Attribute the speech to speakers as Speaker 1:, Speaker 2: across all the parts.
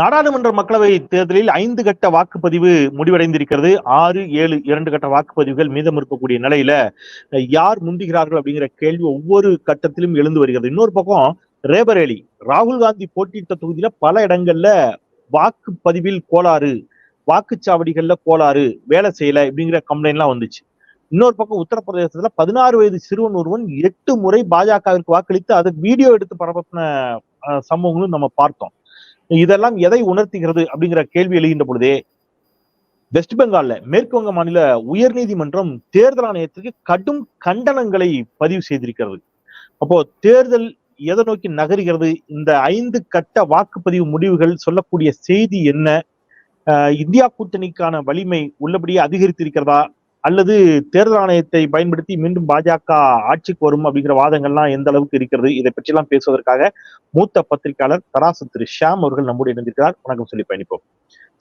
Speaker 1: நாடாளுமன்ற மக்களவை தேர்தலில் ஐந்து கட்ட வாக்குப்பதிவு முடிவடைந்திருக்கிறது. ஆறு ஏழு இரண்டு கட்ட வாக்குப்பதிவுகள் மீதம் இருக்கக்கூடிய நிலையில யார் முந்துகிறார்கள் அப்படிங்கிற கேள்வி ஒவ்வொரு கட்டத்திலும் எழுந்து வருகிறது. இன்னொரு பக்கம் ரேபரேலி ராகுல் காந்தி போட்டியிட்ட தொகுதியில பல இடங்கள்ல வாக்குப்பதிவில் கோளாறு வாக்குச்சாவடிகள்ல கோளாறு வேலை செய்யல அப்படிங்கிற கம்ப்ளைண்ட்லாம் வந்துச்சு. இன்னொரு பக்கம் உத்தரப்பிரதேசத்துல பதினாறு வயது சிறுவன் ஒருவன் எட்டு முறை பாஜகவிற்கு வாக்களித்து அதை வீடியோ எடுத்து பரப்பின சம்பவங்களும் நம்ம பார்த்தோம். இதெல்லாம் எதை உணர்த்துகிறது அப்படிங்கிற கேள்வி எழுகின்ற பொழுதே வெஸ்ட் பெங்கால்ல மேற்கு வங்க மாநில உயர்நீதிமன்றம் தேர்தல் ஆணையத்திற்கு கடும் கண்டனங்களை பதிவு செய்திருக்கிறது. அப்போ தேர்தல் எதை நோக்கி நகர்கிறது? இந்த ஐந்து கட்ட வாக்குப்பதிவு முடிவுகள் சொல்லக்கூடிய செய்தி என்ன? இந்தியா கூட்டணிக்கான வலிமை உள்ளபடியே அதிகரித்திருக்கிறதா? அல்லது தேர்தல் ஆணையத்தை பயன்படுத்தி மீண்டும் பாஜக ஆட்சிக்கு வரும் அப்படிங்கிற வாதங்கள்லாம் எந்த அளவுக்கு இருக்கிறது? இதை பற்றியெல்லாம் பேசுவதற்காக மூத்த பத்திரிகையாளர் தராசு திரு ஷியாம் அவர்கள் நம்முடைய இணைந்திருக்கிறார். வணக்கம் சொல்லி பயணிப்போம்.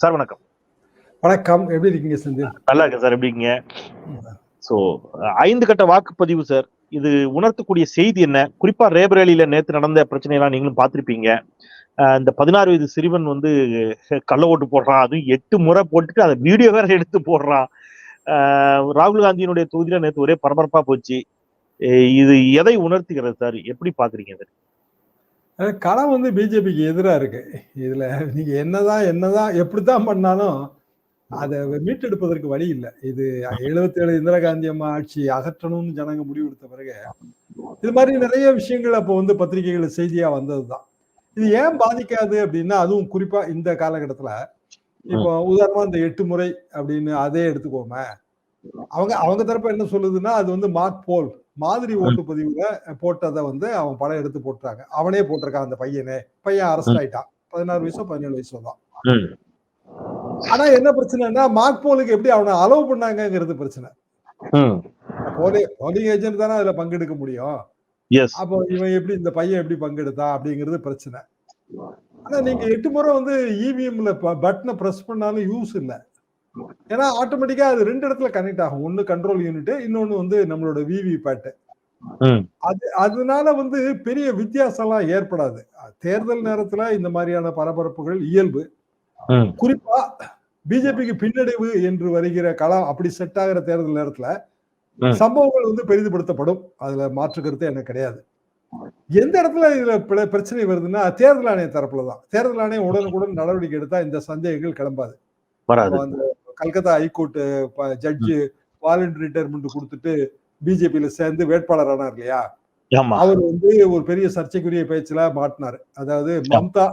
Speaker 1: சார் வணக்கம்.
Speaker 2: வணக்கம். எப்படி இருக்கீங்க செந்தில்
Speaker 1: நல்லா இருக்கேன் சார். எப்படி இருக்கீங்க? சோ ஐந்து கட்ட வாக்குப்பதிவு சார். இது உணர்த்தக்கூடிய செய்தி என்ன? குறிப்பா ரேபரேலியில நேத்து நடந்த பிரச்சனையெல்லாம் நீங்களும் பார்த்திருப்பீங்க. இந்த பதினாறு வயது சிறுவன் வந்து கள்ள ஓட்டு போடுறான். அதுவும் எட்டு முறை போட்டுட்டு அதை வீடியோ வேற எடுத்து போடுறான். ராகுல் காந்தியினுடைய தொகுதியில நேற்று ஒரே பரபரப்பா போச்சு. இது எதை உணர்த்துகிறது சார்? எப்படி பாக்குறீங்க இதை?
Speaker 2: களம் வந்து பிஜேபிக்கு எதிராக இருக்கு. இதுல நீங்க என்னதான் என்னதான் எப்படித்தான் பண்ணாலும் அதை மீட்டெடுப்பதற்கு வழி இல்லை. இது 77 ஏழு இந்திரா காந்தி அம்மா ஆட்சி அகற்றணும்னு ஜனங்க முடிவெடுத்த பிறகு இது மாதிரி நிறைய விஷயங்கள் அப்போ வந்து பத்திரிகைகள் செய்தியா வந்ததுதான். இது ஏன் பாதிக்காது அப்படின்னா அதுவும் குறிப்பா இந்த காலகட்டத்துல இப்போ உதாரணமா இந்த எட்டு முறை அப்படின்னு அதே எடுத்துக்கோமே. அவங்க அவங்க தரப்பு என்ன சொல்லுதுன்னா அது வந்து மார்க் போல். மாதிரி ஓட்டுப்பதிவுல போட்டதை வந்து அவன் படம் எடுத்து போட்டுறாங்க. அவனே போட்டிருக்கான் அந்த பையனே. பையன் அரெஸ்ட் ஆயிட்டான். பதினாறு வயசோ பதினேழு வயசோ தான். ஆனா என்ன பிரச்சனைனா மார்க் போலுக்கு எப்படி அவனை அலோவ் பண்ணாங்கங்கிறது பிரச்சனை.
Speaker 1: ம்,
Speaker 2: போலி போலிங் ஏஜென்ட் தானே அதுல பங்கெடுக்க முடியும். அப்போ இவன் எப்படி இந்த பையன் எப்படி பங்கெடுத்தான் அப்படிங்கிறது பிரச்சனை. ஆனா நீங்க எட்டு முறை வந்து இவிஎம்ல பட்டனை பிரஸ் பண்ணாலும் யூஸ் இல்லை. ஏன்னா ஆட்டோமேட்டிக்கா அது ரெண்டு இடத்துல கனெக்ட் ஆகும். ஒன்னு கண்ட்ரோல் யூனிட் இன்னொன்னு வந்து நம்மளோட விவி பேட்
Speaker 1: ம்,
Speaker 2: அது அதனால வந்து பெரிய வித்தியாசம்லாம் ஏற்படாது. தேர்தல் நேரத்துல இந்த மாதிரியான பரபரப்புகள் இயல்பு. குறிப்பா பிஜேபிக்கு பின்னடைவு என்று வருகிற களம் அப்படி செட் ஆகிற தேர்தல் நேரத்துல. சம்பவங்கள் வந்து பெரிதுபடுத்தப்படும். அதுல மாற்று கருத்து எனக்கு கிடையாது. எந்த இடத்துல இதுல பிர- பிரச்சனை வருதுன்னா தேர்தல் ஆணைய தரப்புல தான் தேர்தல் ஆணையம் உடனுக்குடன் நடவடிக்கை எடுத்தா இந்த சந்தேகங்கள் கிளம்பாது. அந்த Calcutta high court judge voluntary retirement கொடுத்துட்டு பிஜேபியில சேர்ந்து வேட்பாளர் ஆனார் இல்லையா? அவர் வந்து ஒரு பெரிய சர்ச்சைக்குரிய பேச்சுல மாட்டினாரு. அதாவது மம்தா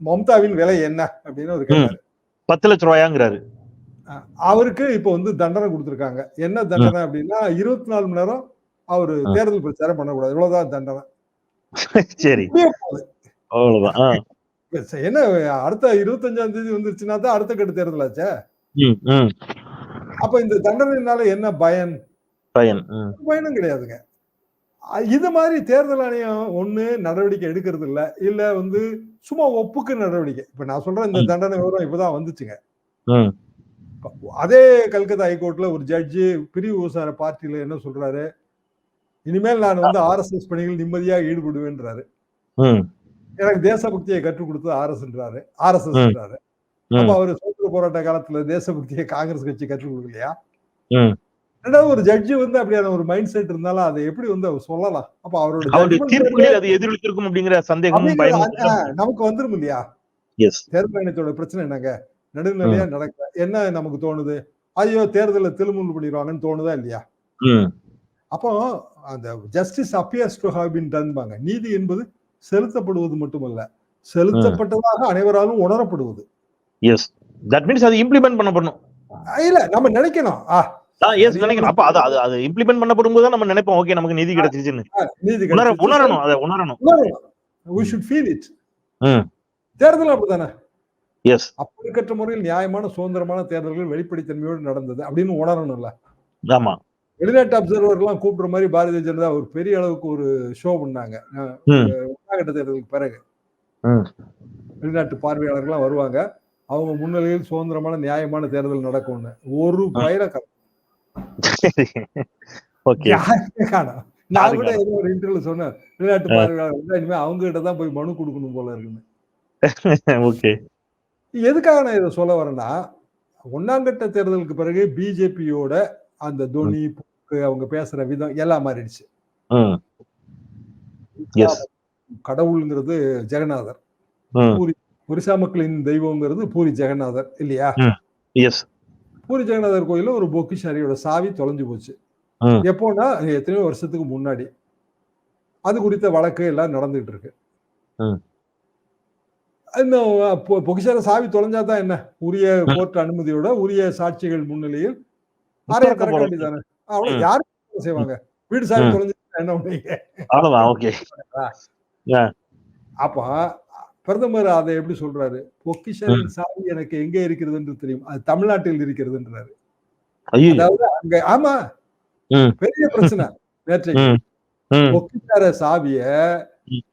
Speaker 2: மம்தாவின் விலை என்ன அப்படின்னு ஒரு கேட்டாரு.
Speaker 1: பத்து லட்ச ரூபாயாங்கிறாரு.
Speaker 2: அவருக்கு இப்போ வந்து தண்டனை கொடுத்திருக்காங்க. என்ன தண்டனை அப்படின்னா இருபத்தி நாலு மணி நேரம் அவரு. தேர்தல் பிரச்சாரம் பண்ணக்கூடாது. இவ்வளவுதான் தண்டனை.
Speaker 1: சரி. அவ்வளவுதான்.
Speaker 2: என்ன அடுத்த இருபத்தஞ்சாம் தேதி வந்துருச்சுன்னா தான் அடுத்த கட்ட தேர்தல் ஆச்சே. அப்ப இந்த தண்டனைனால என்ன பயன்?
Speaker 1: பயன்
Speaker 2: பயனும் கிடையாதுங்க. இது மாதிரி தேர்தல் ஆணையம் ஒண்ணு நடவடிக்கை எடுக்கிறது இல்ல. இல்ல வந்து சும்மா ஒப்புக்கு நடவடிக்கை. இப்ப நான் சொல்றேன் இந்த. தண்டனை விவரம் இப்பதான் வந்துச்சுங்க. அதே கல்கத்தா ஹைகோர்ட்ல ஒரு ஜட்ஜு பிரிவு விவசாய பார்ட்டியில என்ன சொல்றாரு? இனிமேல் நான் வந்து ஆர்எஸ்எஸ் பணிகள் நிம்மதியாக ஈடுபடுவேன்றாரு. எனக்கு தேசபக்தியை கற்றுக் கொடுத்தது ஆர்எஸ்ன்றாரு. ஆர்எஸ்எஸ் அப்ப அவர் சுதந்திர போராட்ட காலத்துல தேசபக்தியை காங்கிரஸ் கட்சி கற்றுக் கொடுக்கலையா. ரெண்டாவது ஒரு ஜட்ஜு வந்து அப்படியான ஒரு மைண்ட் செட் இருந்தாலும் அதை எப்படி வந்து அவர் சொல்லலாம்? அப்ப அவரோட
Speaker 1: அது எதிரொலித்திருக்கும் அப்படிங்கிற
Speaker 2: அந்த- நமக்கு வந்துரும் இல்லையா?
Speaker 1: எஸ்
Speaker 2: தேர்தல் பிரச்சனை என்னங்க? நடுநிலையா நடக்க என்ன நமக்கு தோணுது? ஐயோ தேர்தல திருமுல் பண்ணிடுவாங்கன்னு தோணுதா இல்லையா? அப்போ அந்த justice appears to have been டன்பாங்க நீதி என்பது செலுத்தப்படுவது மட்டுமல்ல. செலுத்தப்பட்டதாக அனைவராலும் உணரப்படுவது.
Speaker 1: எஸ் தட் மீன்ஸ் அது இம்ப்ளிமெண்ட் பண்ணப்படணும்.
Speaker 2: இல்ல நம்ம நினைக்கணும். ஆ.
Speaker 1: எஸ் நினைக்கணும். அப்ப அது அது அது இம்ப்ளிமெண்ட் பண்ணப்படும் போது தான் நம்ம நினைப்போம். ஓகே நமக்கு நிதி கிடைச்சிருச்சுன்னு.
Speaker 2: நீதி
Speaker 1: உணர. உணரணும் அதை
Speaker 2: தேர்தல் அப்படித்தானே?
Speaker 1: எஸ்
Speaker 2: அப்படிக்கற்ற முறையில் நியாயமான சுதந்திரமான தேர்தல்கள் வெளிப்படைத்தன்மையோடு நடந்தது அப்படின்னு உணரணும்ல.
Speaker 1: ஆமா.
Speaker 2: வெளிநாட்டு அப்சர்வர்லாம் கூப்பிடுற மாதிரி பாரதிய ஜனதா ஒரு பெரிய அளவுக்கு ஒரு ஷோ பண்ணாங்க. உண்ணாகட்ட தேர்தலுக்கு பிறகு. வெளிநாட்டு பார்வையாளர்கள்லாம் வருவாங்க. அவங்க முன்னிலையில் சுதந்திரமான நியாயமான தேர்தல் நடக்கும்னு. ஒரு பயிர நான் கூட ஏதோ ஒரு இன்டர்வியூல சொன்னேன். வெளிநாட்டு பார்வையாளர் வந்து இனிமே அவங்க கிட்ட தான் போய் மனு கொடுக்கணும் போல இருக்குன்னு.
Speaker 1: ஓகே.
Speaker 2: எதுக்காக நான் இதை சொல்ல வரேன்னா ஒன்னாம் கட்ட தேர்தலுக்கு பிறகு பிஜேபியோட அந்த தொனி போக்கு அவங்க பேசுற விதம் எல்லாம் மாறிடுச்சு. கடவுளுங்கிறது ஜெகநாதர்.
Speaker 1: ம்.
Speaker 2: ஒரிசா மக்களின் தெய்வம்ங்கிறது பூரி ஜெகநாதர் இல்லையா? பூரி ஜெகநாதர் கோயில்ல ஒரு பொக்கிஷாரியோட சாவி தொலைஞ்சு போச்சு.
Speaker 1: ம்.
Speaker 2: எப்போனா எத்தனையோ வருஷத்துக்கு முன்னாடி. அது குறித்த வழக்கு எல்லாம் நடந்துகிட்டு இருக்கு. இன்னும் பொக்கிஷார சாவி தொலைஞ்சா தான் என்ன? உரிய கோர்ட் அனுமதியோட உரிய சாட்சிகள் முன்னிலையில்
Speaker 1: உத்தரக்க
Speaker 2: திறக்க. வேண்டியதானே அவ்வளவு
Speaker 1: ம்.
Speaker 2: யாரு செய்வாங்க? வீடு சாவி. தொலைஞ்சு என்ன பண்ணுவீங்க? அப்ப பிரதமர் அதை எப்படி சொல்றாரு? பொக்கிஷரின் சாவி எனக்கு எங்க இருக்கிறது என்று தெரியும். அது தமிழ்நாட்டில் இருக்கிறதுன்றாரு. அதாவது அங்க ஆமா. பெரிய பிரச்சனை நேற்றைக்கு. பொக்கிஷார சாவிய.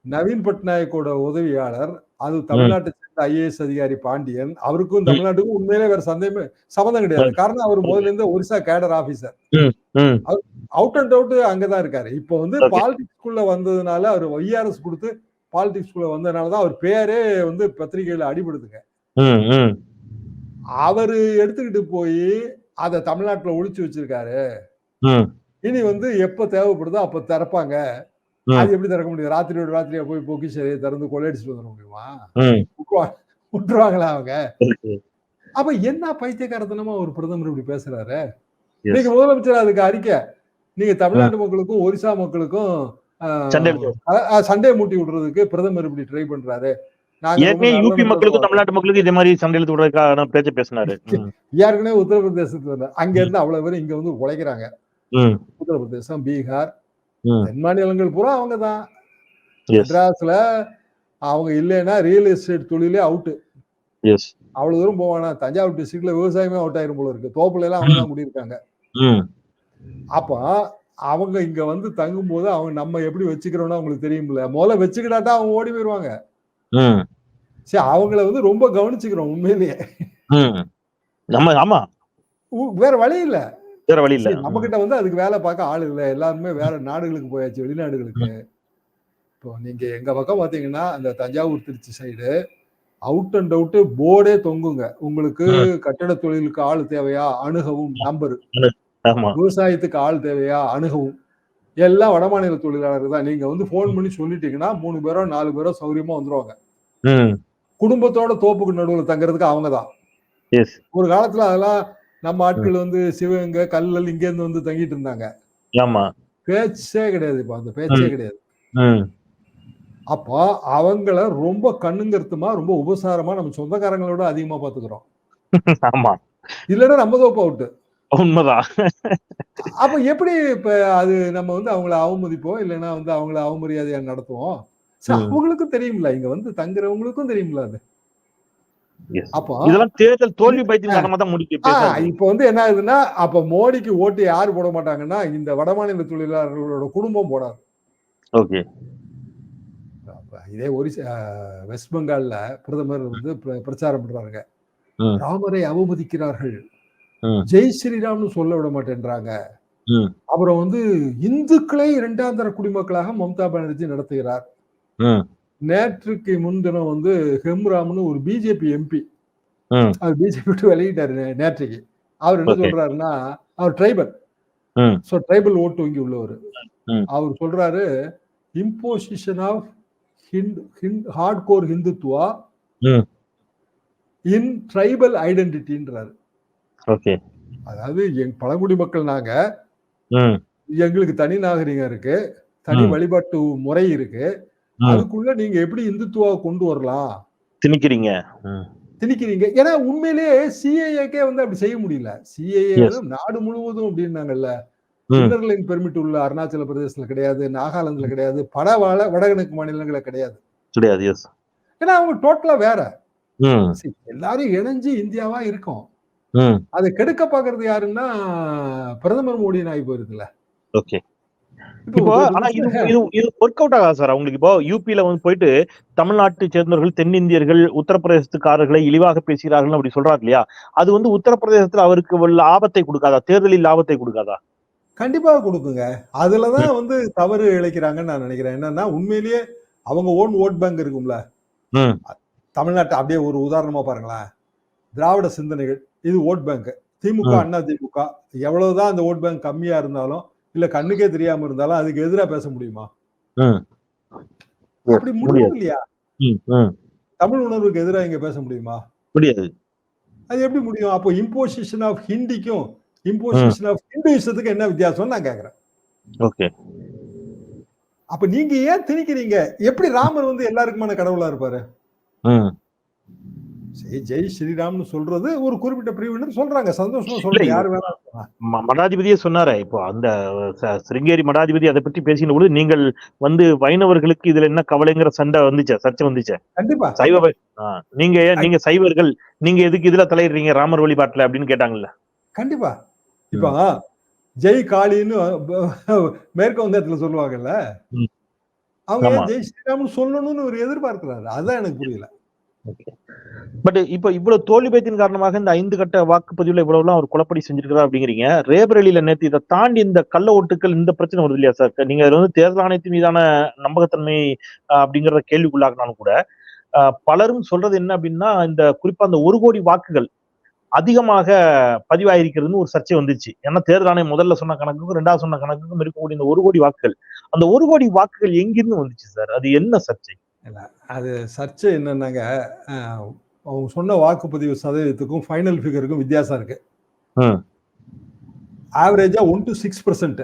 Speaker 2: நவீன் பட்நாயக்கோட உதவியாளர் அது தமிழ்நாட்டை சேர்ந்த ஐஏஎஸ் அதிகாரி பாண்டியன். அவருக்கும் தமிழ்நாட்டுக்கும் உண்மையிலே வேற சந்தேகமே சம்மந்தம் கிடையாது. காரணம் அவர் முதல்ல இருந்து Orissa cadre officer. Out and out அங்கதான் இருக்காரு. இப்போ வந்து
Speaker 1: Okay.
Speaker 2: பாலிடிக்ஸ் குள்ள வந்ததுனால அவர் ஒய்ஆர்எஸ் கொடுத்து பாலிடிக்ஸ் குள்ள வந்ததுனாலதான் அவர் பேரே வந்து பத்திரிகையில அடிபடுதுங்க. அவரு எடுத்துக்கிட்டு போய் அதை தமிழ்நாட்டுல ஒளிச்சு வச்சிருக்காரு. இனி வந்து எப்ப தேவைப்படுதோ அப்ப திறப்பாங்க. அது எப்படி திறக்க முடியும்? ராத்திரியோட ராத்திரியா போய் பொக்கிஷரியை திறந்து கொள்ளையடிச்சிட்டு வந்துட முடியுமா? விட்டுருவாங்களா அவங்க. அப்ப என்ன பைத்தியக்காரத்தனமா ஒரு பிரதமர் இப்படி பேசுறாரு. நீங்க முதலமைச்சர் அதுக்கு அறிக்கை. நீங்க தமிழ்நாட்டு மக்களுக்கும் ஒரிசா மக்களுக்கும் சண்டையை மூட்டி விடுறதுக்கு பிரதமர் இப்படி ட்ரை பண்றாரு.
Speaker 1: ஏற்கனவே யூபி மக்களுக்கும்
Speaker 2: மக்கள்
Speaker 1: தமிழ்நாட்டு மக்களுக்கும் இதே மாதிரி சண்டை இழுத்து விடுறதுக்கான பேச்ச பேசினாரு.
Speaker 2: ஏற்கனவே உத்தரப்பிரதேசத்துல அங்க இருந்து அவ்வளவு பேர் இங்க வந்து உழைக்கிறாங்க. உத்தரப்பிரதேசம் பீகார் தென் மாநிலங்கள் பூரா அவங்க தான் மெட்ராஸ்ல அவங்க இல்லைன்னா ரியல் எஸ்டேட் தொழிலே அவுட்டு அவ்வளவு தூரம் போவானா? தஞ்சாவூர் டிஸ்ட்ரிக்ட்ல விவசாயமே அவுட் ஆயிரும் போல இருக்கு. தோப்புல எல்லாம் அவங்க தான் குடியிருக்காங்க அப்ப அவங்க இங்க வந்து தங்கும்போது அவங்க நம்ம எப்படி வச்சுக்கிறோம்னு அவங்களுக்கு தெரியும்ல. முதல்ல வச்சுக்கிட்டாட்டா அவங்க ஓடி போயிருவாங்க. சரி அவங்கள வந்து ரொம்ப கவனிச்சுக்கிறோம் உண்மையிலேயே.
Speaker 1: நம்ம ஆமா.
Speaker 2: வேற வழி இல்ல.
Speaker 1: வேற வழி இல்ல.
Speaker 2: நம்ம கிட்ட வந்து அதுக்கு வேலை பார்க்க ஆள் இல்ல. எல்லாருமே வேற நாடுகளுக்கு போயாச்சு வெளிநாடுகளுக்கு. இப்போ நீங்க எங்க பக்கம் பாத்தீங்கன்னா அந்த Thanjavur Tiruchi side out and out போர்டே தொங்குங்க. உங்களுக்கு கட்டட தொழிலுக்கு ஆள் தேவையா? அணுகவும் நம்பர் விவசாயத்துக்கு ஆள் தேவையா? அணுகவும். எல்லாம் வடமாநில தொழிலாளர்கள் தான். நீங்க வந்து ஃபோன் பண்ணி சொல்லிட்டீங்கன்னா மூணு பேரோ நாலு பேரோ சௌரியமா வந்துருவாங்க. குடும்பத்தோட தோப்புக்கு நடுவுல தங்குறதுக்கு அவங்க தான். ஒரு காலத்துல அதெல்லாம் நம்ம ஆட்கள் வந்து சிவகங்கை கல்லல் இங்க இருந்து வந்து தங்கிட்டு இருந்தாங்க.
Speaker 1: ஆமா.
Speaker 2: பேச்சே கிடையாது இப்ப அந்த பேச்சே கிடையாது. அப்போ அவங்கள ரொம்ப கண்ணுங்கருத்துமா ரொம்ப உபசாரமா நம்ம சொந்தக்காரங்களோட அதிகமா பாத்துக்கிறோம்.
Speaker 1: ஆமா.
Speaker 2: இல்லைன்னா நம்ம தோப்பு அவுட்டு.
Speaker 1: உண்மைதான்.
Speaker 2: அப்ப எப்படி இப்ப அது நம்ம வந்து அவங்கள அவமதிப்போம் இல்லைன்னா வந்து அவங்கள அவமரியாதையா நடத்துவோம். அவங்களுக்கும் தெரியும்ல இங்க வந்து தங்குறவங்களுக்கும் தெரியும்ல அது. அப்போ
Speaker 1: இதெல்லாம் தேர்தல் தோல்வி பேசுறாங்க
Speaker 2: இப்ப வந்து என்ன ஆகுதுன்னா அப்ப மோடிக்கு ஓட்டு யாரு போட மாட்டாங்கன்னா இந்த வடமாநில தொழிலாளர்களோட குடும்பம் போடாது.
Speaker 1: ஓகே.
Speaker 2: இதே ஒரிசா வெஸ்ட் பெங்கால்ல பிரதமர் வந்து பிர- பிரச்சாரம் பண்றாங்க. ராமரை அவமதிக்கிறார்கள். ஜெய் ஸ்ரீராம்னு சொல்ல விட மாட்டேன்றாங்க. அப்புறம் வந்து இந்துக்களை இரண்டாம் தர குடிமக்களாக மம்தா பானர்ஜி நடத்துகிறார். நேற்றுக்கு முன்தினம் வந்து ஹெம்ராம்னு ஒரு பிஜேபி எம்பி அவர் பிஜேபி விட்டு வெளியிட்டாரு நே- நேற்றுக்கு. அவர் என்ன. சொல்றாருன்னா அவர் ட்ரைபல் ஸோ ட்ரைபல் ஓட்டு வங்கி உள்ளவர். அவர் சொல்றாரு imposition of hard core Hindutva. In tribal ஐடென்டிட்டின்றாரு அதாவது எங் பழங்குடி மக்கள் நாங்க. எங்களுக்கு தனி நாகரிகம் இருக்கு. தனி. வழிபாட்டு முறை இருக்கு. அதுக்குள்ள நீங்க எப்படி இந்துத்துவா கொண்டு வரலாம்?
Speaker 1: திணிக்கிறீங்க.
Speaker 2: திணிக்கிறீங்க. ஏன்னா உண்மையிலேயே சிஏஏக்கே வந்து அப்படி செய்ய முடியல. சிஏஏ. நாடு முழுவதும் அப்படின்னாங்கல்ல.
Speaker 1: ம்.
Speaker 2: இன்னர்லைன் பெர்மிட் உள்ள அருணாச்சல பிரதேசத்துல கிடையாது நாகாலாந்துல கிடையாது பல வட வடகிழக்கு மாநிலங்கள கிடையாது.
Speaker 1: கிடையாது
Speaker 2: ஏன்னா அவங்க டோட்டலா வேற. எல்லாரும் இணைஞ்சு இந்தியாவா இருக்கும். அதை கெடுக்க பாக்குறது யாருன்னா பிரதமர் மோடி ஆகி போயிருக்குல்ல
Speaker 1: ஓகே. இப்போ ஆனா இது இது இது ஒர்க் அவுட் ஆகாது சார். அவங்களுக்கு இப்போ யூபியில வந்து போயிட்டு தமிழ்நாட்டை சேர்ந்தவர்கள் தென்னிந்தியர்கள் உத்தரப்பிரதேசத்துக்காரர்களை இழிவாக பேசுகிறார்கள் அப்படி சொல்றாரு இல்லையா? அது வந்து உத்தரப்பிரதேசத்துல அவருக்கு உள்ள ஆபத்தை கொடுக்காதா? தேர்தலில் லாபத்தை கொடுக்காதா?
Speaker 2: கண்டிப்பா கொடுக்குங்க. அதுலதான் வந்து தவறு இழைக்கிறாங்கன்னு நான் நினைக்கிறேன். என்னன்னா உண்மையிலேயே அவங்க ஓன் ஓட் பேங்க் இருக்கும்ல. தமிழ்நாட்டை அப்படியே ஒரு உதாரணமா பாருங்களேன். திராவிட சிந்தனைகள் இது ஓட் பேங்க் திமுக. அண்ணா திமுக எவ்வளவுதான் அந்த ஓட் பேங்க் கம்மியா இருந்தாலும் இல்ல கண்ணுக்கே தெரியாம இருந்தாலும் அதுக்கு எதிரா பேச முடியுமா. அப்படி முடியும் இல்லையா. தமிழ் உணர்வுக்கு எதிரா இங்க பேச முடியுமா?
Speaker 1: முடியாது.
Speaker 2: அது எப்படி முடியும்? அப்போ இம்போசிஷன் ஆஃப் ஹிந்திக்கும் இம்போசிஷன் ஆஃப் ஹிந்துவிசத்துக்கு என்ன வித்தியாசம் நான் கேக்குறேன்.
Speaker 1: ஓகே.
Speaker 2: அப்ப நீங்க ஏன் திணிக்கிறீங்க? எப்படி ராமர் வந்து எல்லாருக்குமான கடவுளா இருப்பாரு? ஜெய் ஸ்ரீராம்னு சொல்றது ஒரு குறிப்பிட்ட பிரிவினர் சொல்றாங்க. சந்தோஷமா
Speaker 1: இது-
Speaker 2: யாரு
Speaker 1: மடாதிபதியே சொன்னாரே இப்போ அந்த சிருங்கேரி மடாதிபதி அதை பற்றி பேசின பொழுது நீங்கள் வந்து வைணவர்களுக்கு இதுல என்ன கவலைங்கிற சண்டை வந்துச்சே சர்ச்சை வந்துச்சே?
Speaker 2: கண்டிப்பா.
Speaker 1: சைவ நீங்க நீங்க சைவர்கள் நீங்க எதுக்கு இதுல தலையிடுறீங்க ராமர் வழிபாட்டுல அப்படின்னு கேட்டாங்கல்ல?
Speaker 2: கண்டிப்பா. இப்ப ஜெய் காளின்னு மேற்கு வங்கத்துல சொல்லுவாங்கல்ல. அவங்க ஜெய் ஸ்ரீராம்னு சொல்லணும்னு ஒரு எதிர்பார்க்கிறாரு. அதான் எனக்கு புரியல.
Speaker 1: பட் இப்ப இவ்வளவு தோல்வி பயத்தின் காரணமாக இந்த ஐந்து கட்ட வாக்குப்பதிவுல இவ்வளவு எல்லாம் ஒரு குழப்படி செஞ்சிருக்கிறா அப்படிங்கிறீங்க. ரேபரேலியில நேற்று இதை தாண்டி இந்த கள்ள ஓட்டுகள் இந்த பிரச்சனை வருது இல்லையா சார்? நீங்க இதுல வந்து தேர்தல் ஆணையத்தின் மீதான நம்பகத்தன்மை அப்படிங்கிறத அப்படிங்கறத கேள்விக்குள்ளாக்கினாலும் கூட பலரும் சொல்றது என்ன அப்படின்னா இந்த குறிப்பா அந்த ஒரு கோடி வாக்குகள் அதிகமாக பதிவாயிருக்கிறதுன்னு ஒரு சர்ச்சை வந்துச்சு. ஏன்னா தேர்தல் ஆணையம் முதல்ல சொன்ன கணக்குக்கும் ரெண்டாவது சொன்ன கணக்குக்கும் இருக்கக்கூடிய இந்த ஒரு கோடி வாக்குகள் அந்த ஒரு கோடி வாக்குகள் எங்கிருந்து வந்துச்சு சார்? அது என்ன சர்ச்சை?
Speaker 2: அது சர்ச்சை என்னன்னாங்க அவங்க சொன்ன வாக்குப்பதிவு சதவீதத்துக்கும் ஃபைனல் ஃபிகருக்கும் வித்தியாசம் இருக்கு. ஆவரேஜா ஒன் டு சிக்ஸ் பர்சன்ட்.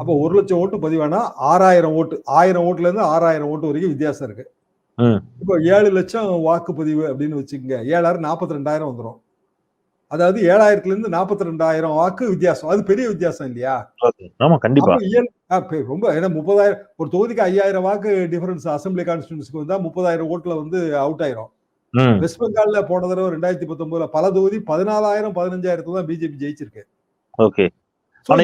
Speaker 2: அப்போ ஒரு லட்சம் ஓட்டு பதிவானா ஆறாயிரம் ஓட்டு ஆயிரம் ஓட்டுல இருந்து ஆறாயிரம் ஓட்டு வரைக்கும் வித்தியாசம் இருக்கு. இப்போ ஏழு லட்சம் வாக்குப்பதிவு அப்படின்னு வச்சுக்கோங்க ஏழாயிரம் நாற்பத்தி ரெண்டாயிரம் வந்துடும் அதாவது ஏழாயிரத்துல இருந்து நாற்பத்தி ரெண்டாயிரம் வாக்கு வித்தியாசம். அது பெரிய வித்தியாசம் இல்லையா?
Speaker 1: ஆமா கண்டிப்பா.
Speaker 2: ரொம்ப ஏன்னா முப்பதாயிரம் ஒரு தொகுதிக்கு ஐயாயிரம் வாக்கு டிஃபரன்ஸ் அசம்பிளி கான்ஸ்டியூன்சிக்கு வந்தா முப்பதாயிரம் ஓட்டுல வந்து அவுட் ஆயிரும். வெஸ்ட் பெங்கால்ல போன தடவை ரெண்டாயிரத்தி பத்தொன்பதுல பல தொகுதி பதினாலாயிரம் பதினஞ்சாயிரத்துல தான் பிஜேபி ஜெயிச்சிருக்கு.
Speaker 1: ஓகே.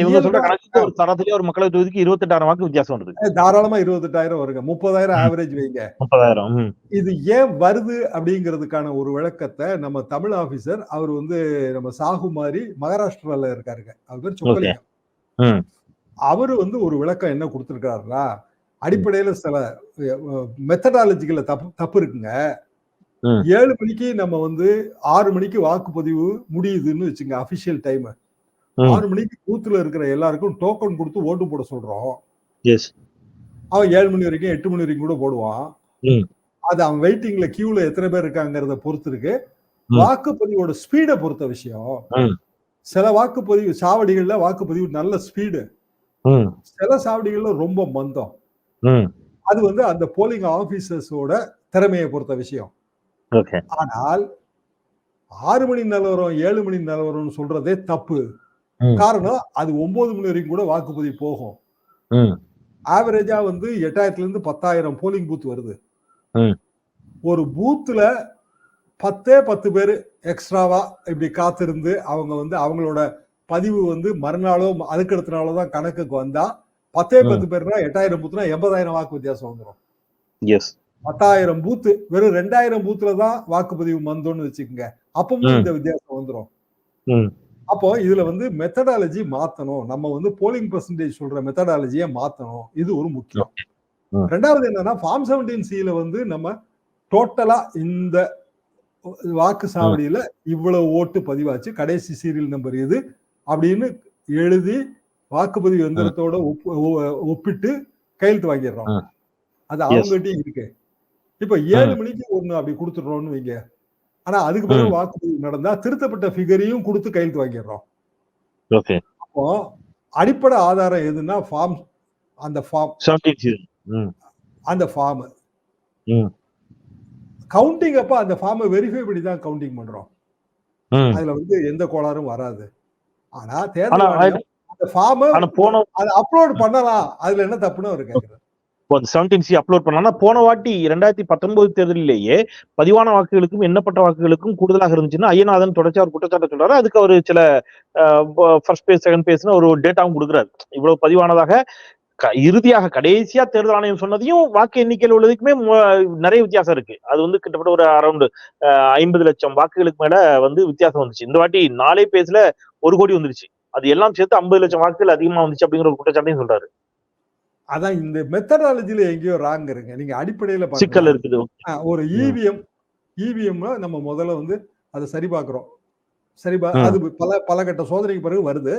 Speaker 1: இவங்க சொல்ற ஒரு தரத்திலே ஒரு மக்களவை தொகுதிக்கு இருபத்தெட்டாயிரம் வாக்கு வித்தியாசம் வருது.
Speaker 2: தாராளமா இருபத்தெட்டாயிரம் வருங்க. முப்பதாயிரம் ஆவரேஜ் வைங்க.
Speaker 1: முப்பதாயிரம்
Speaker 2: இது ஏன் வருது அப்படிங்கிறதுக்கான ஒரு விளக்கத்தை நம்ம தமிழ் ஆபீசர் அவர் வந்து நம்ம சாகு மாதிரி மகாராஷ்டிரால இருக்காருங்க. அவர் பேர் சொக்கலிங்கம். அவரு வந்து ஒரு விளக்கம் என்ன கொடுத்திருக்காருன்னா அடிப்படையில சில மெத்தடாலஜிக்கல தப்பு தப்பு இருக்குங்க. ஏழு மணிக்கு நம்ம வந்து ஆறு மணிக்கு வாக்குப்பதிவு முடியுதுன்னு வச்சுங்க அபிஷியல் டைம். ஆறு மணிக்கு பூத்துல இருக்கிற எல்லாருக்கும் டோக்கன் கொடுத்து ஓட்டு போட சொல்றோம். அவன் ஏழு மணி வரைக்கும் எட்டு மணி வரைக்கும் கூட போடுவான். அது அவன் வெயிட்டிங்ல கியூல எத்தனை பேர் இருக்காங்கிறத பொறுத்து இருக்கு. வாக்குப்பதிவோட ஸ்பீடை பொறுத்த விஷயம். சில வாக்குப்பதிவு சாவடிகள்ல வாக்குப்பதிவு நல்ல ஸ்பீடு சில சாவடிகள்ல ரொம்ப மந்தம். அது வந்து அந்த போலிங் ஆபீசர்ஸோட திறமையை பொறுத்த விஷயம் ஆனால் ஆறு மணி நிலவரம் ஏழு மணி நிலவரம்னு சொல்றதே தப்பு. காரணம் அது ஒன்பது மணி வரைக்கும் கூட வாக்குப்பதிவு போகும். ஆவரேஜா வந்து எட்டாயிரத்துல இருந்து பத்தாயிரம் போலிங் பூத் வருது. ஒரு பூத்துல பத்தே பத்து பேர் எக்ஸ்ட்ராவா இப்படி காத்திருந்து அவங்க வந்து அவங்களோட பதிவு வந்து மறுநாளோ அதுக்கடுத்த நாளோ தான் கணக்குக்கு வந்தா பத்தே. பத்து பேர்னா எட்டாயிரம் பூத்துனா எண்பதாயிரம் வாக்கு வித்தியாசம் வந்துடும் பத்தாயிரம் பூத்து வெறும் ரெண்டாயிரம் பூத்துல தான் வாக்குப்பதிவு மந்தோன்னு வச்சுக்கோங்க. அப்பவும். இந்த வித்தியாசம் வந்துடும். அப்போ இதுல வந்து மெத்தடாலஜி மாத்தணும். நம்ம வந்து போலிங் பர்சன்டேஜ் சொல்ற மெத்தடாலஜியை மாத்தணும். இது ஒரு முக்கியம். ரெண்டாவது என்னன்னா ஃபார்ம் செவன்டீன் சில வந்து நம்ம டோட்டலா இந்த வாக்கு சாவடியில இவ்வளவு ஓட்டு பதிவாச்சு. கடைசி சீரியல் நம்பர் இது அப்படின்னு எழுதி வாக்குப்பதிவு எந்திரத்தோட ஒப்பிட்டு கையெழுத்து வாங்கிடுறோம். அது அவங்ககிட்டயும் இருக்கு. இப்ப ஏழு மணிக்கு ஒண்ணு அப்படி கொடுத்துடுறோம்னு வைங்க. ஆனா அதுக்கு பிறகு வாக்குப்பதிவு நடந்தா திருத்தப்பட்ட ஃபிகரையும் கொடுத்து கையெழுத்து வாங்கிடுறோம். அப்போ அடிப்படை ஆதாரம் எதுன்னா ஃபார்ம் அந்த ஃபார்ம் அந்த ஃபார்ம். கவுண்டிங் அப்ப அந்த ஃபார்மை வெரிஃபை பண்ணி தான் கவுண்டிங் பண்றோம். அதுல வந்து எந்த கோளாறும் வராது. ஆனா தேர்தல் அந்த ஃபார்மை அதை அப்லோட் பண்ணலாம். அதுல என்ன தப்புன்னு அவர் அந்த
Speaker 1: செவன்டீன் சி அப்லோட் பண்ணலாம். போன வாட்டி ரெண்டாயிரத்தி பத்தொன்பது தேர்தலிலேயே பதிவான வாக்குகளுக்கும் எண்ணப்பட்ட வாக்குகளுக்கும் கூடுதலாக இருந்துச்சுன்னா ஐயநாதன் தொடர்ச்சி அவர் குற்றச்சாட்டு சொல்றாரு. அதுக்கு அவர் சில ஃபர்ஸ்ட் பேஸ் செகண்ட் பேஸ்னு ஒரு டேட்டாவும் கொடுக்குறாரு. இவ்வளவு பதிவானதாக க- இறுதியாக கடைசியா தேர்தல் ஆணையம் சொன்னதையும் வாக்கு எண்ணிக்கையில் உள்ளதுக்குமே நிறைய வித்தியாசம் இருக்கு. அது வந்து கிட்டத்தட்ட ஒரு அரௌண்ட் ஐம்பது லட்சம் வாக்குகளுக்கு மேல வந்து வித்தியாசம் வந்துச்சு. இந்த வாட்டி நாலே பேஸ்ல ஒரு கோடி வந்துருச்சு. அது எல்லாம் சேர்த்து ஐம்பது லட்சம் வாக்குகள் அதிகமா வந்துச்சு அப்படிங்கிற ஒரு குற்றச்சாட்டையும் சொல்றாரு.
Speaker 2: அதான் இந்த மெத்தடாலஜில எங்கேயோ ராங் இருக்கு நீங்க அடிப்படையில
Speaker 1: சிக்கல் இருக்குது.
Speaker 2: ஒரு இவிஎம் இவிஎம் நம்ம முதல்ல வந்து அதை சரி பார்க்கிறோம். சரி. அது பல பல கட்ட சோதனைக்கு பிறகு வருது.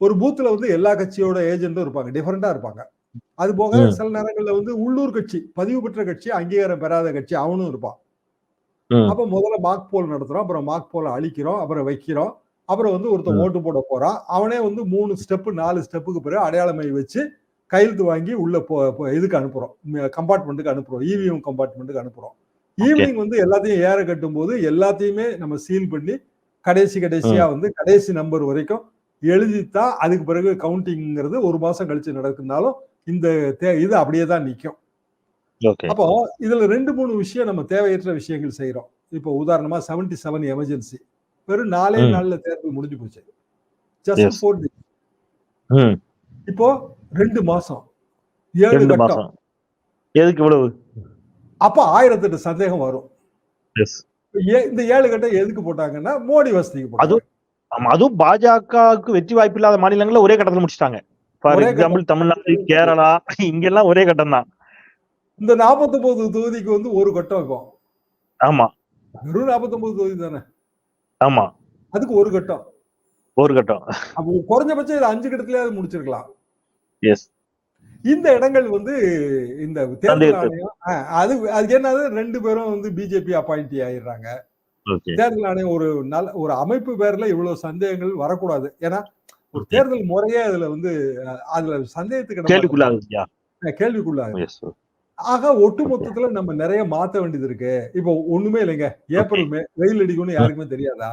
Speaker 2: ஒரு பூத்துல வந்து எல்லா கட்சியோட ஏஜென்ட்டும் இருப்பாங்க. டிஃபரெண்டா இருப்பாங்க. அது போக. சில நேரங்கள்ல வந்து உள்ளூர் கட்சி பதிவு பெற்ற கட்சி அங்கீகாரம் பெறாத கட்சி அவனும் இருப்பான். அப்ப முதல்ல மார்க் போல் நடத்துறோம். அப்புறம் மார்க் போல அழிக்கிறோம். அப்புறம் வைக்கிறோம். அப்புறம் வந்து ஒருத்தன். ஓட்டு போட போறான். அவனே வந்து மூணு ஸ்டெப் நாலு ஸ்டெப்புக்கு பிறகு அடையாளமை வச்சு கையெழுத்து வாங்கி உள்ள இதுக்கு அனுப்புறோம். கம்பார்ட்மெண்ட்டுக்கு அனுப்புறோம். இவிஎம் கம்பார்ட்மெண்ட்டுக்கு அனுப்புறோம். ஈவினிங் வந்து எல்லாத்தையும் ஏற கட்டும் போது எல்லாத்தையுமே நம்ம சீல் பண்ணி கடைசி கடைசியா வந்து கடைசி நம்பர் வரைக்கும் எழுதித்தான் அதுக்கு பிறகு கவுண்டிங்கிறது ஒரு மாசம் கழிச்சு நடக்குனாலும் இந்த தே- இது அப்படியே தான் நிக்கும்.
Speaker 1: ஓகே
Speaker 2: அப்போ இதுல ரெண்டு மூணு விஷயம் நம்ம தேவையற்ற விஷயங்கள் செய்யறோம் இப்போ உதாரணமா 77 செவன் எமர்ஜென்சி வெறும் நாலே. நாள்ல தேர்தல் முடிஞ்சு போச்சு. ஜஸ்ட் ஃபோர் இப்போ ரெண்டு மாசம். ஏழு
Speaker 1: மாசம். எதுக்கு இவ்வளவு?
Speaker 2: அப்ப ஆயிரத்தெட்டு சந்தேகம் வரும். இந்த ஏழு கட்டம் எதுக்கு போட்டாங்கன்னா மோடி வசதிக்கு போட்டாங்க.
Speaker 1: அது- ஆமா அதுவும் பாஜகவுக்கு வெற்றி வாய்ப்பு இல்லாத மாநிலங்கள்ல ஒரே கட்டத்துல முடிச்சிட்டாங்க. ஃபார் எக்ஸாம்பிள் தமிழ்நாடு கேரளா இங்கெல்லாம் ஒரே கட்டம் தான்
Speaker 2: இந்த 49 தொகுதிக்கு வந்து ஒரு கட்டம் இருக்கும்
Speaker 1: ஆமா.
Speaker 2: வெறும் 49 தொகுதி தானே?
Speaker 1: ஆமா.
Speaker 2: அதுக்கு ஒரு கட்டம்.
Speaker 1: ஒரு கட்டம்.
Speaker 2: அப்போ குறைஞ்சபட்சம் இது அஞ்சு கட்டத்திலேயாவது முடிச்சிருக்கலாம். இந்த இடங்கள் வந்து இந்த தேர்தல். ஆணையம் அது அது என்னது? ரெண்டு பேரும் வந்து பிஜேபி அப்பாயிண்டி ஆயிடுறாங்க. தேர்தல் ஆணையம் ஒரு நல்ல ஒரு அமைப்பு பேர்ல இவ்வளவு சந்தேகங்கள் வரக்கூடாது. ஏன்னா ஒரு தேர்தல் முறையே அதுல வந்து அதுல சந்தேகத்துக்கு. கேள்விக்குள்ளாகுது
Speaker 1: எஸ்
Speaker 2: ஆக ஒட்டு மொத்தத்துல நம்ம நிறைய மாத்த வேண்டியது இருக்கு. இப்போ ஒண்ணுமே இல்லைங்க. ஏப்ரல் மே வெயில் அடிக்கும்னு யாருக்குமே தெரியாதா?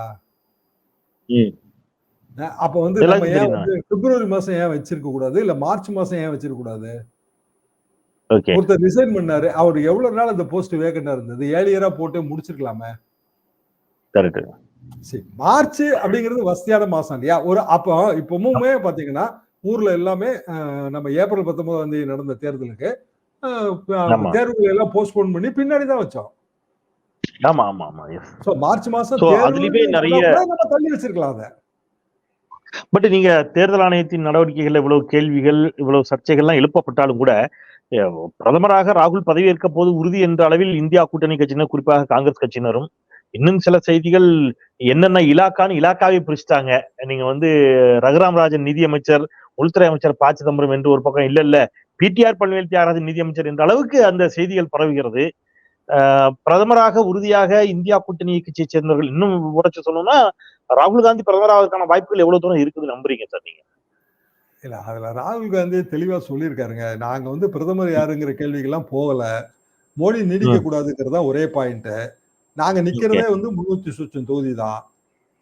Speaker 2: அப்ப வந்து நம்ம ஏன். வந்து பிப்ரவரி மாசம் ஏன் வச்சிருக்க கூடாது? இல்ல மார்ச் மாசம் ஏன் வச்சிருக்க கூடாது? ஒருத்தர் ரிசைன் பண்ணாரு. அவர் எவ்வளவு நாள் அந்த போஸ்ட் வேகண்டா இருந்தது? ஏழியரா போட்டு முடிச்சிருக்கலாமே.
Speaker 1: கரெக்ட்
Speaker 2: சரி மார்ச் அப்படிங்கிறது வசதியான மாசம் இல்லையா? ஒரு அப்போ இப்பவுமே பாத்தீங்கன்னா ஊர்ல எல்லாமே நம்ம ஏப்ரல் பத்தொன்பதாம் தேதி நடந்த தேர்தலுக்கு. தேர்வுகள் எல்லாம் போஸ்ட்போன் பண்ணி பின்னாடி தான் வச்சோம்.
Speaker 1: ஆமா ஆமா ஆமா
Speaker 2: சோ மார்ச் மாசம்
Speaker 1: அதுலயுமே நிறைய-
Speaker 2: நம்ம தள்ளி வச்சிருக்கலாம் அதை.
Speaker 1: பட் நீங்க தேர்தல் ஆணையத்தின் நடவடிக்கைகள் இவ்வளவு கேள்விகள் இவ்வளவு சர்ச்சைகள்லாம் எழுப்பப்பட்டாலும் கூட பிரதமராக ராகுல் பதவியேற்க போது உறுதி என்ற அளவில் இந்தியா கூட்டணி கட்சியினர் குறிப்பாக காங்கிரஸ் கட்சியினரும் இன்னும் சில செய்திகள் என்னென்ன இலாக்கான்னு இலாக்காவே பிரிச்சுட்டாங்க. நீங்க வந்து ரகுராம் ராஜன் நிதியமைச்சர் உள்துறை அமைச்சர் ப. சிதம்பரம் என்று ஒரு பக்கம் இல்ல இல்ல பிடிஆர் பழனிவேல் தியாகராஜன் நிதியமைச்சர் என்ற அளவுக்கு அந்த செய்திகள் பரவுகிறது. பிரதமராக உறுதியாக இந்தியா கூட்டணி கட்சியை சேர்ந்தவர்கள் இன்னும் உரைச்சு சொல்லணும்னா ராகுல் காந்தி பிரதமராவதற்கான வாய்ப்புகள் எவ்வளவு தூரம் இருக்குதுன்னு நம்புறீங்க சார் நீங்க?
Speaker 2: இல்ல அதுல ராகுல் காந்தி தெளிவா சொல்லியிருக்காருங்க. நாங்க வந்து பிரதமர் யாருங்கிற கேள்விக்கெல்லாம் போகல. மோடி நீடிக்க கூடாதுங்கிறது ஒரே பாயிண்ட் நாங்க நிக்கிறதே வந்து முன்னூத்தி சொச்சம் தொகுதி தான்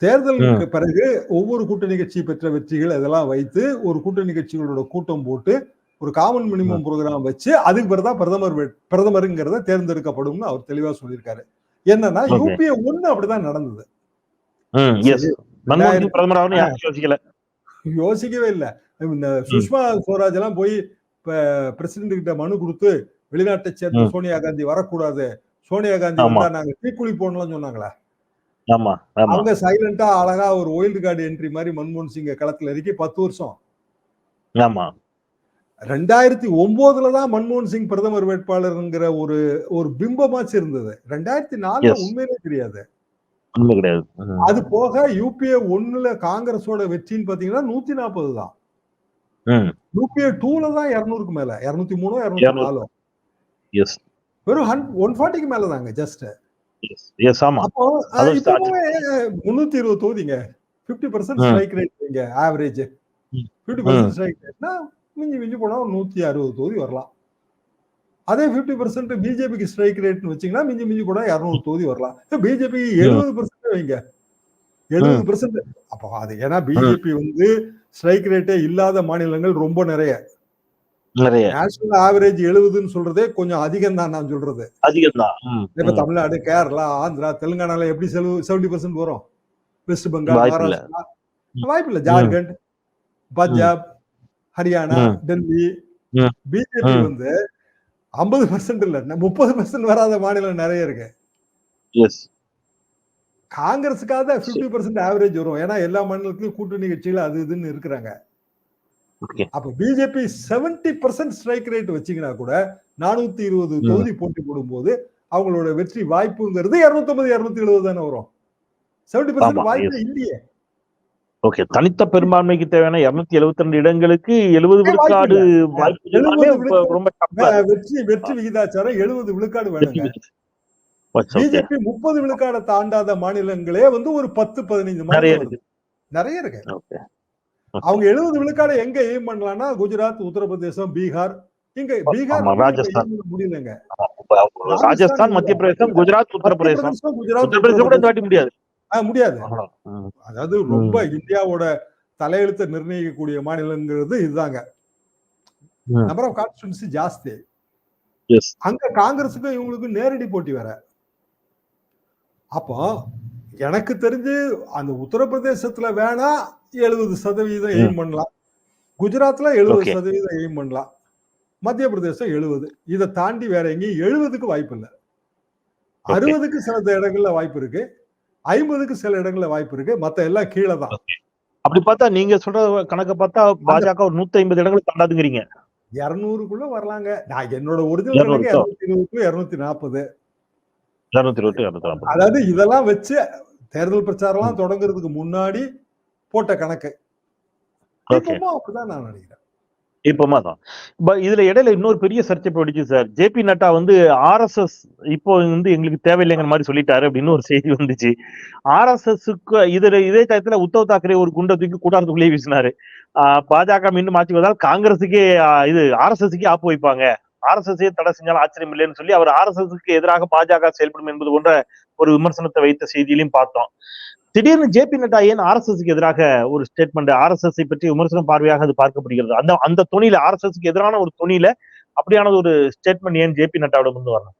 Speaker 2: தேர்தலுக்கு பிறகு ஒவ்வொரு கூட்டணி கட்சி பெற்ற வெற்றிகள் இதெல்லாம் வைத்து ஒரு கூட்டணி கட்சிகளோட கூட்டம் போட்டு ஒரு காமன் மினிமம் ப்ரோக்ராம் வச்சு அதுக்கு பிறகு தான் பிரதமர் பிரதமருங்கிறத தேர்ந்தெடுக்கப்படும்னு அவர் தெளிவா சொல்லியிருக்காரு. என்னன்னா. யூபிஏ ஒண்ணு அப்படிதான் நடந்தது. யோசிக்கவே இல்ல. இந்த சுஷ்மா ஸ்வராஜ் எல்லாம் போய் பிரசிடென்ட் கிட்ட மனு கொடுத்து வெளிநாட்டை சேர்ந்த. சோனியா காந்தி வரக்கூடாது. சோனியா காந்தி. வந்தா நாங்க தீக்குழி போடணும்னு சொன்னாங்களே? அவங்க சைலண்டா அழகா ஒரு ஒயில்டு கார்டு என்ட்ரி மாதிரி மன்மோகன் சிங்க களத்துல இறக்கி பத்து வருஷம்.
Speaker 1: ஆமா.
Speaker 2: ரெண்டாயிரத்தி ஒன்பதுல தான் மன்மோகன் சிங் பிரதமர் வேட்பாளர்ங்கிற ஒரு ஒரு பிம்பமாச்சு இருந்தது. ரெண்டாயிரத்தி நாலுல. உண்மையிலே தெரியாது.
Speaker 1: கிடையாது.
Speaker 2: அது போக யூபிஏ ஒண்ணுல காங்கிரஸோட வெற்றின்னு பாத்தீங்கன்னா நூத்தி நாற்பது தான். யூபிஏ டூல தான் இருநூறுக்கு மேல. இருநூத்தி மூணோ இருநூத்தி. நாலோ.
Speaker 1: எஸ்
Speaker 2: வெறும் ஒன் ஃபார்ட்டிக்கு மேல தாங்க ஜஸ்ட்
Speaker 1: எஸ் ஆமா.
Speaker 2: அப்போ முன்னூத்தி இருபது தொகுதிங்க. Fifty percent. Strike rate average. Fifty percent strike ரேட்னா மிஞ்சி மிஞ்சி போனா நூத்தி அறுபது தொகுதி வரலாம். அதே பிப்டி பர்சன்ட் பிஜேபிக்கு ஸ்ட்ரைக் ரேட்னு வச்சீங்கன்னா மிஞ்சி மிஞ்சி போனா இருநூறு தொகுதி வரலாம். பிஜேபி எழுபது பர்சன்ட் வைங்க. எழுபது பர்சன்ட் அப்போ அது ஏன்னா பிஜேபி வந்து ஸ்ட்ரைக் ரேட்டே இல்லாத மாநிலங்கள் ரொம்ப நிறைய. நேஷனல் ஆவரேஜ் எழுபதுன்னு சொல்றதே கொஞ்சம் அதிகம் தான் நான் சொல்றது.
Speaker 1: அதிகம் தான்
Speaker 2: இப்ப. தமிழ்நாடு கேரளா ஆந்திரா தெலுங்கானால எப்படி செவன்டி பர்சன்ட் வரும்? வெஸ்ட் பெங்கால். மகாராஷ்டிரா வாய்ப்பு இல்ல ஜார்க்கண்ட் பஞ்சாப் ஹரியானா. டெல்லி. பிஜேபி. வந்து ஐம்பது பர்சன்ட் இல்ல. முப்பது பர்சன்ட் வராத மாநிலம் நிறைய இருக்கு. காங்கிரஸுக்காக பிப்டி பர்சன்ட் ஆவரேஜ் வரும். ஏன்னா எல்லா மாநிலத்திலும் கூட்டணி கட்சிகள் அது இதுன்னு இருக்கிறாங்க. அப்ப BJP seventy percent strike rate வச்சீங்கன்னா கூட நானூத்தி இருபது. தொகுதி போட்டி போடும்போது அவங்களோட வெற்றி வாய்ப்புங்கிறது இருநூத்தொன்பது இருநூத்தி எழுபது தானே வரும். செவன்டி பர்சன்ட் வாய்ப்பு இல்லையே
Speaker 1: ஓகே தனித்த பெரும்பான்மைக்கு தேவையான இருநூத்தி எழுபத்தி ரெண்டு இடங்களுக்கு எழுபது விழுக்காடு
Speaker 2: இல்ல.
Speaker 1: வாய்ப்பு
Speaker 2: 70
Speaker 1: எல்லாமே இப்ப
Speaker 2: விழுக்காடு
Speaker 1: ரொம்ப டஃப்பா
Speaker 2: அஹ் வெற்றி வெற்றி விகிதாச்சாரம் எழுபது விழுக்காடு
Speaker 1: ஓகே.
Speaker 2: பிஜேபி முப்பது விழுக்காட தாண்டாத மாநிலங்களே வந்து ஒரு பத்து பதினைந்து
Speaker 1: நிறைய இருக்கு.
Speaker 2: நிறைய இருக்கு. அவங்க எழுபது விழுக்காட எங்க எய்ம் பண்ணலாம்னா குஜராத் உத்தரப்பிரதேசம் பீகார். இங்க பீகார்
Speaker 1: ராஜஸ்தான்.
Speaker 2: முடியலங்க.
Speaker 1: ராஜஸ்தான் மத்திய பிரதேசம் குஜராத் உத்தரப்பிரதேசம்.
Speaker 2: குஜராத்
Speaker 1: உத்தரப்பிரதேசம் கூட இந்த வாட்டி முடியாது.
Speaker 2: முடியாது. அதாவது ரொம்ப இந்தியாவோட தலையெழுத்தை நிர்ணயிக்கக்கூடிய மாநிலங்கிறது இதுதாங்க. நம்பர் ஆஃப் கான்ஸ்டியூன்சி ஜாஸ்தி. அங்க காங்கிரஸுக்கும் இவங்களுக்கும் நேரடி போட்டி வேற. அப்போ எனக்கு தெரிஞ்சு அந்த உத்தரப்பிரதேசத்துல வேணா எழுபது சதவீதம் எய்ம் பண்ணலாம். குஜராத்ல எழுபது. சதவீதம் எய்ம் பண்ணலாம். மத்திய பிரதேசம் எழுபது. இதை தாண்டி வேற எங்கேயும் எழுபதுக்கு வாய்ப்பு இல்லை. அறுபதுக்கு சில இடங்கள்ல வாய்ப்பு இருக்கு. ஐம்பதுக்கு சில இடங்கள்ல வாய்ப்பு இருக்கு. மத்த எல்லாம் கீழே தான்.
Speaker 1: அப்படி பார்த்தா நீங்க சொல்ற கணக்க பார்த்தா பாஜக ஒரு நூத்தி ஐம்பது இடங்களுக்கு தாண்டாதுங்கிறீங்க.
Speaker 2: இருநூறுக்குள்ள வரலாங்க. நான் என்னோட ஒரிஜினல்
Speaker 1: 200
Speaker 2: கணக்கு இருநூத்தி இருபது இருநூத்தி நாற்பது
Speaker 1: இருநூத்தி இருபத்தி
Speaker 2: அதாவது இதெல்லாம் வச்சு தேர்தல் பிரச்சாரம்லாம் தொடங்குறதுக்கு முன்னாடி போட்ட கணக்கு. அப்படிதான் நான் நினைக்கிறேன்.
Speaker 1: இப்பமா தான். இப்ப இதுல இடையில இன்னொரு பெரிய சர்ச்சை போயிடுச்சு சார். ஜேபி நட்டா வந்து ஆர்எஸ்எஸ் இப்போ வந்து எங்களுக்கு தேவையில்லைங்கிற மாதிரி சொல்லிட்டாரு அப்படின்னு ஒரு செய்தி வந்துச்சு. ஆர்எஸ்எஸ்க்கு இதுல இதே டயத்துல உத்தவ் தாக்கரே ஒரு குண்டை தூக்கி கூட்டாரத்துக்குள்ளேயே வீசினாரு. பாஜக மீண்டும் ஆட்சி வந்தால் காங்கிரஸுக்கே இது ஆர்எஸ்எஸ்க்கே ஆப்பு வைப்பாங்க. ஆர்எஸ்எஸ்ஸே தடை செஞ்சாலும் ஆச்சரியம் இல்லைன்னு சொல்லி அவர் ஆர்எஸ்எஸ்க்கு எதிராக பாஜக செயல்படும் என்பது போன்ற ஒரு விமர்சனத்தை வைத்த செய்தியிலையும் பார்த்தோம். திடீர்னு ஜேபி நட்டா ஏன் ஆர்எஸ்எஸ்க்கு எதிராக ஒரு ஸ்டேட்மெண்ட் ஆர்எஸ்எஸ் பற்றி விமர்சனம் பார்வையாக அது பார்க்கப்படுகிறது? அந்த அந்த துணியில ஆர்எஸ்எஸ்க்கு எதிரான ஒரு துணியில அப்படியான ஒரு ஸ்டேட்மெண்ட் ஏன் ஜேபி நட்டாவோட முன் வரணும்?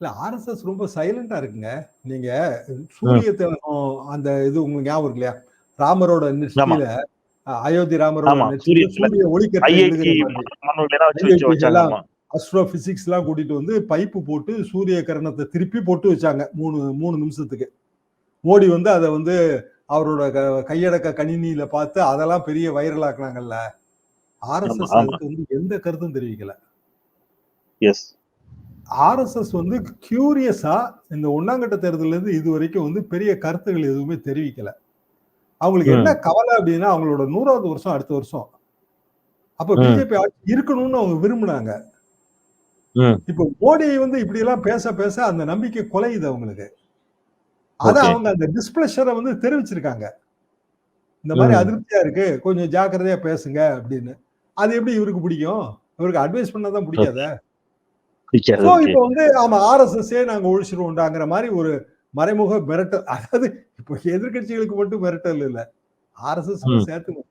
Speaker 2: இல்ல ஆர்எஸ்எஸ் ரொம்ப சைலண்டா இருக்குங்க. நீங்க சூரிய திலகம் அந்த இது உங்களுக்கு ஞாபகம் இல்லையா ராமரோட அயோத்தி
Speaker 1: ஆமா.
Speaker 2: அஸ்ட்ரோ பிசிக்ஸ் எல்லாம் கூட்டிட்டு வந்து பைப்பு போட்டு சூரிய கிரணத்தை திருப்பி போட்டு வச்சாங்க மூணு மூணு நிமிஷத்துக்கு. மோடி வந்து அதை வந்து அவரோட கையடக்க கணினியில பார்த்து அதெல்லாம் பெரிய வைரல் ஆக்குனாங்கல்ல. ஆர்எஸ்எஸ். அதுக்கு வந்து எந்த கருத்தும் தெரிவிக்கல.
Speaker 1: எஸ்
Speaker 2: ஆர்எஸ்எஸ் வந்து கியூரியஸா இந்த ஒன்னாங்கட்ட தேர்தல்ல இருந்து இது வரைக்கும் வந்து பெரிய கருத்துகள் எதுவுமே தெரிவிக்கல. அவங்களுக்கு. என்ன கவலை அப்படின்னா அவங்களோட நூறாவது வருஷம் அடுத்த வருஷம் அப்ப. பிஜேபி இருக்கணும்னு அவங்க விரும்புனாங்க. இப்ப மோடி வந்து இப்படி எல்லாம் பேச பேச அந்த நம்பிக்கை குலையுது அவங்களுக்கு அத. அவங்க அந்த டிஸ்பிளஷரை வந்து தெரிவிச்சிருக்காங்க இந்த மாதிரி. அதிருப்தியா இருக்கு கொஞ்சம் ஜாக்கிரதையா பேசுங்க அப்படின்னு அது எப்படி இவருக்கு பிடிக்கும் இவருக்கு அட்வைஸ் பண்ணாதான் பிடிக்காத. இப்போ வந்து ஆமா ஆர்எஸ்எஸ் நாங்க ஒழிச்சிருவோண்டாங்கிற மாதிரி ஒரு மறைமுக மிரட்டல் அதாவது இப்போ எதிர்க்கட்சிகளுக்கு மட்டும் மிரட்டல் இல்ல. ஆர்எஸ்எஸ். சேர்த்து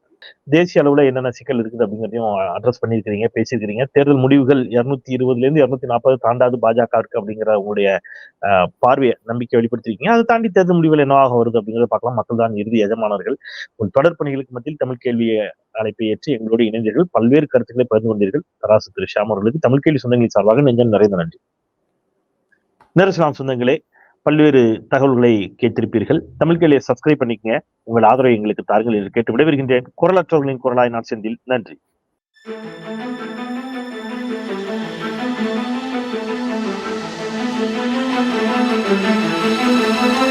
Speaker 1: தேசிய அளவுல என்னென்ன சிக்கல் இருக்குது அப்படிங்கறதையும் அட்ரஸ் பண்ணிருக்கீங்க பேசியிருக்கிறீங்க. தேர்தல் முடிவுகள் இருநூத்தி இருபதுல இருந்து இருநூத்தி நாற்பது தாண்டாது பாஜக இருக்கு அப்படிங்கிற உங்களுடைய அஹ், பார்வையை நம்பிக்கை வெளிப்படுத்திருக்கீங்க அதை தாண்டி தேர்தல் முடிவுகள் என்னவாக வருது அப்படிங்கறத பார்க்கலாம். மக்கள் தான் இறுதி எஜமானர்கள். உங்கள் தொடர் பணிகளுக்கு மத்தியில் தமிழ் கேள்வி அழைப்பை ஏற்று எங்களோடு இணைந்தீர்கள். பல்வேறு கருத்துக்களை பகிர்ந்து கொண்டீர்கள். தராசு திரு ஷியாம் அவர்களுக்கு தமிழ் கேள்வி சொந்தங்கள் சார்பாக நெஞ்சம் நிறைந்த நன்றி. நேரசிலாம் சொந்தங்களே பல்வேறு தகவல்களை கேட்டிருப்பீர்கள். தமிழ் கேள்வியை சப்ஸ்கிரைப் பண்ணிக்கங்க. உங்கள் ஆதரவை எங்களுக்கு தாருங்கள் என்று கேட்டு விடைபெறுகின்றேன். குரலற்றவர்களின் குரலாய் நான் செந்தில். நன்றி.
Speaker 3: Thank you.